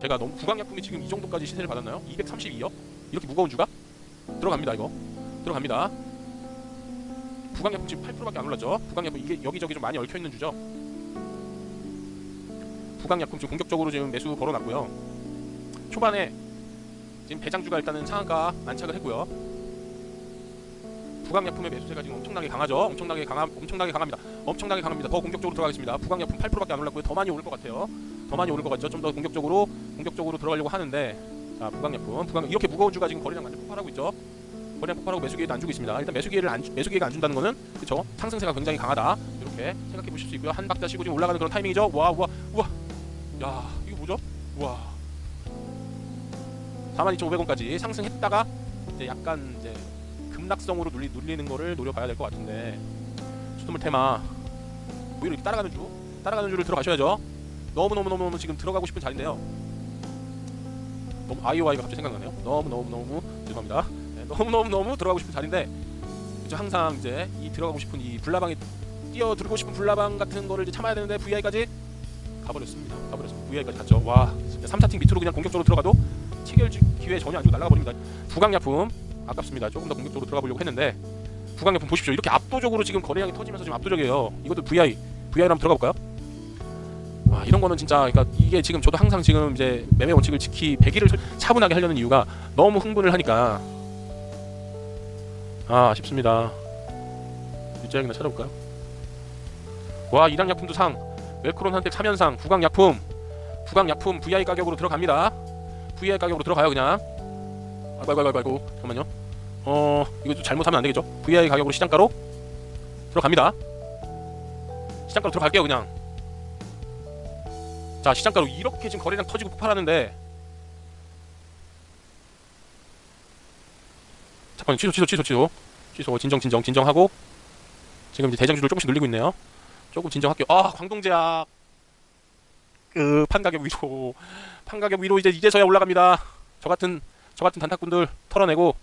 제가 너무 구강약품이 지금 이 정도까지 시세를 받았나요? 232요? 이렇게 무거운 주가? 들어갑니다 이거. 들어갑니다. 구강약품 지금 8%밖에 안 올랐죠? 구강약품 이게 여기저기 좀 많이 얽혀있는 주죠? 구강약품 지금 공격적으로 지금 매수 걸어놨고요. 초반에 지금 대장주가 일단은 상한가 안착을 했고요. 부강약품의 매수세가 지금 엄청나게 강하죠? 엄청나게 강하, 엄청나게 강합니다. 엄청나게 강합니다. 더 공격적으로 들어가겠습니다. 부강약품 8%밖에 안 올랐고요. 더 많이 오를 것 같아요 더 많이 오를 것 같죠? 좀 더 공격적으로 공격적으로 들어가려고 하는데 자 부강약품 부강 이렇게 무거운 주가 지금 거래량 완전 폭발하고 있죠? 거래량 폭발하고 매수 기회도 안 주고 있습니다. 일단 매수 기회를 안 주- 매수 기회가 안 준다는 거는 그쵸? 상승세가 굉장히 강하다. 이렇게 생각해 보실 수 있고요. 한 박자 쉬고 지금 올라가는 그런 타이밍이죠? 와 우와 우와. 야 이거 뭐죠? 와. 42,500원까지 상승했다가 이제 약간 이제 급락성으로 눌리, 눌리는 거를 노려봐야 될 것 같은데. 수돗물 테마. 오히려 이렇게 따라가는 주 따라가는 주를 들어가셔야죠 너무 너무 너무 너무 지금 들어가고 싶은 자리인데요. 너무 아이오아이가 갑자기 생각나네요. 너무 너무 너무 죄송합니다. 네, 너무 너무 너무 들어가고 싶은 자리인데 그죠 항상 이제 이 들어가고 싶은 이 불나방에 뛰어들고 싶은 불나방 같은 거를 이제 참아야 되는데 VI까지 가버렸습니다. 가버렸습니다. VI까지 갔죠. 와 진짜 3, 4팀 밑으로 그냥 공격적으로 들어가도 체결 기회 전혀 안 주고 날아가 버립니다. 부강약품 아깝습니다. 조금 더 공격적으로 들어가 보려고 했는데 부강약품 보십시오. 이렇게 압도적으로 지금 거래량이 터지면서 지금 압도적이에요. 이것도 VI VI로 한번 들어가 볼까요? 아 이런 거는 진짜 그러니까 이게 지금 저도 항상 지금 이제 매매 원칙을 지키 배기를 차분하게 하려는 이유가 너무 흥분을 하니까. 아 아쉽습니다. 유지하기나 찾아볼까요? 와 이랑약품도 상. 웰크론 한택 3연상. 구강약품. 구강약품 VI 가격으로 들어갑니다. VI 가격으로 들어가요 그냥. 아이고 아이고 아이고 잠깐만요. 어 이거 좀 잘못하면 안 되겠죠? VI 가격으로 시장가로 들어갑니다. 시장가로 들어갈게요 그냥 자 시장가로 이렇게 지금 거래량 터지고 폭발하는데. 잠깐만 취소 취소 취소 취소. 취소. 진정 진정 진정하고. 지금 이제 대장주를 조금씩 늘리고 있네요. 조금 진정할게요. 아 광동제약. 그 판가격 위로. 판가격 위로 이제 이제서야 올라갑니다. 저 같은 저 같은 단타꾼들 털어내고.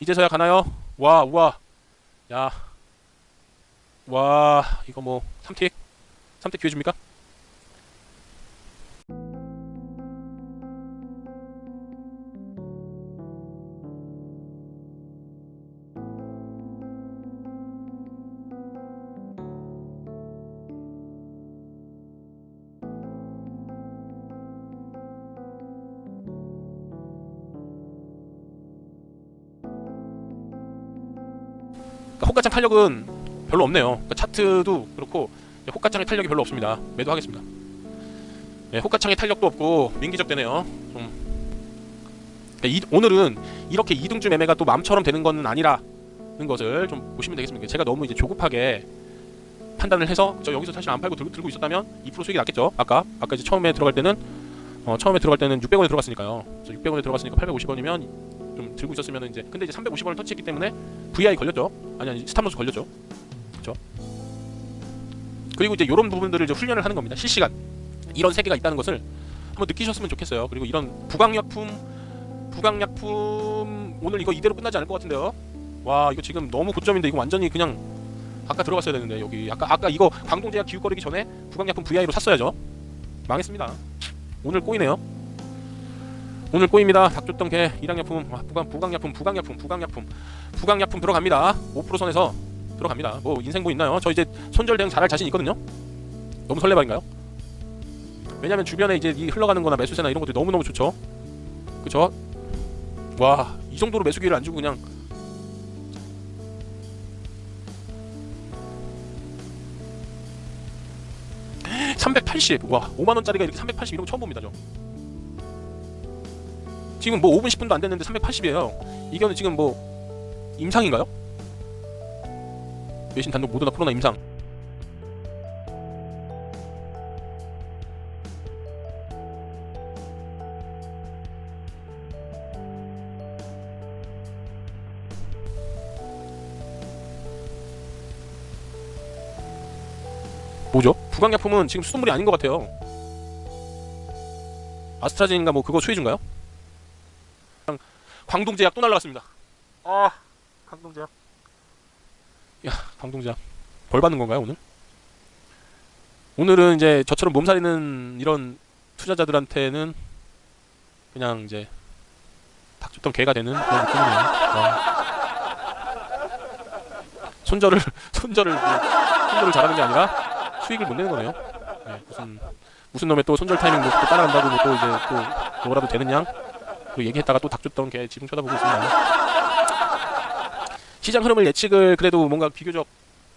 이제서야 가나요? 와 우와. 야와 이거 뭐 3틱 3틱 기회 줍니까 그러니까 호가창 탄력은 별로 없네요. 그러니까 차트도 그렇고 호가창의 탄력이 별로 없습니다. 매도하겠습니다. 네, 호가창의 탄력도 없고 민기적 되네요. 좀 그러니까 이, 오늘은 이렇게 이등주 매매가 또 마음처럼 되는 건 아니라는 것을 좀 보시면 되겠습니다. 제가 너무 이제 조급하게 판단을 해서 저 여기서 사실 안 팔고 들고, 들고 있었다면 2% 수익이 났겠죠. 아까 아까 이제 처음에 들어갈 때는 어, 처음에 들어갈 때는 600원에 들어갔으니까요. 그래서 600원에 들어갔으니까 850원이면 좀 들고 있었으면 이제 근데 이제 350원을 터치했기 때문에 VI 걸렸죠. 아니 아니 스탑로스 걸렸죠. 그렇죠. 그리고 이제 이런 부분들을 이제 훈련을 하는 겁니다. 실시간 이런 세계가 있다는 것을 한번 느끼셨으면 좋겠어요. 그리고 이런 부강약품 부강약품 오늘 이거 이대로 끝나지 않을 것 같은데요. 와 이거 지금 너무 고점인데 이거 완전히 그냥 아까 들어갔어야 되는데 여기 아까 아까 이거 광동제약 기웃거리기 전에 부강약품 VI로 샀어야죠. 망했습니다. 오늘 꼬이네요. 오늘 꼬입니다. 닭 줬던 개 일양약품 아, 부강 부강약품 부강약품 부강약품 부강약품 들어갑니다. 5% 선에서 들어갑니다. 뭐 인생 뭐 있나요? 저 이제 손절 대응 잘할 자신 있거든요. 너무 설레발인가요? 왜냐면 주변에 이제 이 흘러가는 거나 매수세나 이런 것들이 너무 너무 좋죠. 그쵸? 와, 이 정도로 매수 기회를 안 주고 그냥 (380) 와 5만원짜리가 이렇게 (380) 이런 거 처음 봅니다 저 지금 뭐 5분 10분도 안 됐는데 380이에요 이거는 지금 뭐 임상인가요? 외신 단독 모두나 코로나 임상 뭐죠? 부강약품은 지금 수돗물이 아닌 것 같아요 아스트라제인가 뭐 그거 수혜주인가요? 광동제약 또 날라갔습니다 아 광동제약 야 광동제약 벌 받는 건가요 오늘? 오늘은 이제 저처럼 몸살이는 이런 투자자들한테는 그냥 이제 닥쳤던 개가 되는 그런 느낌이네요. 와. 손절을 손절을 뭐, 손절을 잘하는 게 아니라 수익을 못 내는 거네요. 네, 무슨 무슨 놈의 또 손절 타이밍 뭐또 따라간다고 뭐또 이제 또 뭐라도 되는 양 그리고 얘기했다가 또 닥쳤던 개 지금 쳐다보고 있습니다. 시장 흐름을 예측을 그래도 뭔가 비교적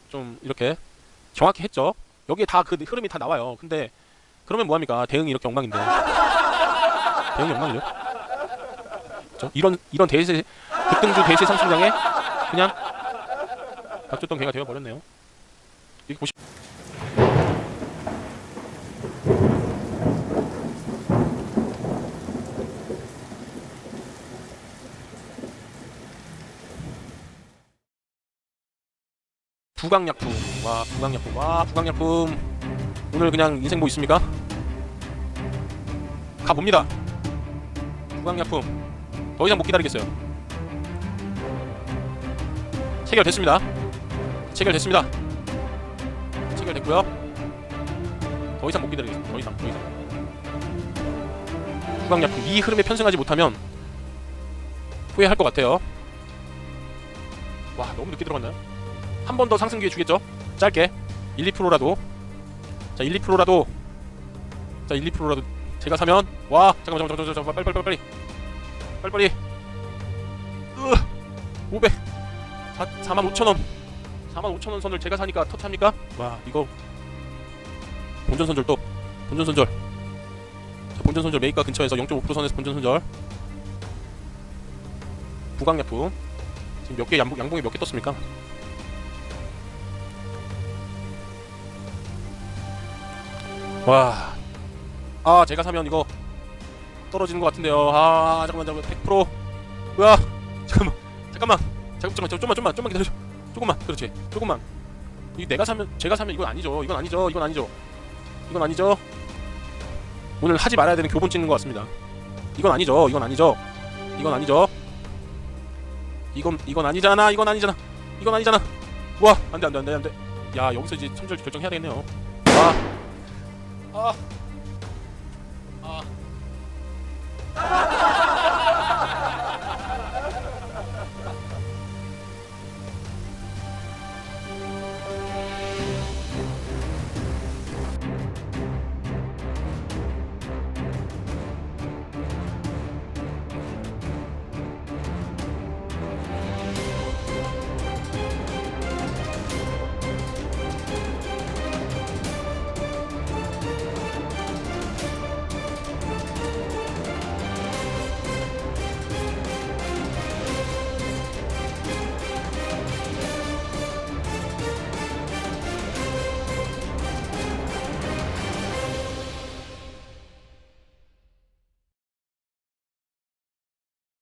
좀 이렇게 정확히 했죠. 여기에 다 그 흐름이 다 나와요. 근데 그러면 뭐합니까? 대응이 이렇게 엉망인데. 대응이 엉망이죠. 그렇죠? 이런 이런 대세 급등주 대세 상승장에 그냥 닥쳤던 개가 되어 버렸네요. 이렇게 보시. 부강약품. 와 부강약품. 와 부강약품. 오늘 그냥 인생 뭐 있습니까? 가봅니다. 부강약품. 더 이상 못 기다리겠어요. 체결됐습니다. 체결됐습니다. 체결됐고요. 더 이상 못 기다리겠습니다. 더 이상 더 이상. 부강약품. 이 흐름에 편승하지 못하면 후회할 것 같아요. 와 너무 늦게 들어갔나요? 한 번 더 상승 기회 주겠죠? 짧게. 1, 2%라도. 자 1, 2%라도. 자 1, 2%라도 제가 사면. 와 잠깐만 잠깐만 잠깐만 빨리 빨리 빨리 빨리 빨리. 으 500 4, 4만 5천 원. 4만 5천 원 선을 제가 사니까 터치합니까? 와 이거. 본전 손절 또. 본전 손절. 자, 본전 손절 메이커 근처에서 0.5% 선에서 본전 손절. 부강약품 지금 몇 개 양봉, 양봉이 몇 개 떴습니까? 와. 아, 제가 사면 이거 떨어지는 것 같은데요. 아, 잠깐만, 잠깐만. 100%. 으아. 잠깐만. 잠깐만. 잠깐만, 잠깐만. 좀만, 좀만, 좀만 기다려. 조금만. 그렇지. 조금만. 이 내가 사면 제가 사면 이건 아니죠. 이건 아니죠. 이건 아니죠. 이건 아니죠. 오늘 하지 말아야 되는 교본 찍는 것 같습니다. 이건 아니죠. 이건 아니죠. 이건 아니죠. 이건 이건 아니잖아. 이건 아니잖아. 이건 아니잖아. 와, 안돼 안돼 안돼 안돼. 야, 여기서 이제 손절 결정해야 되겠네요. 와. 아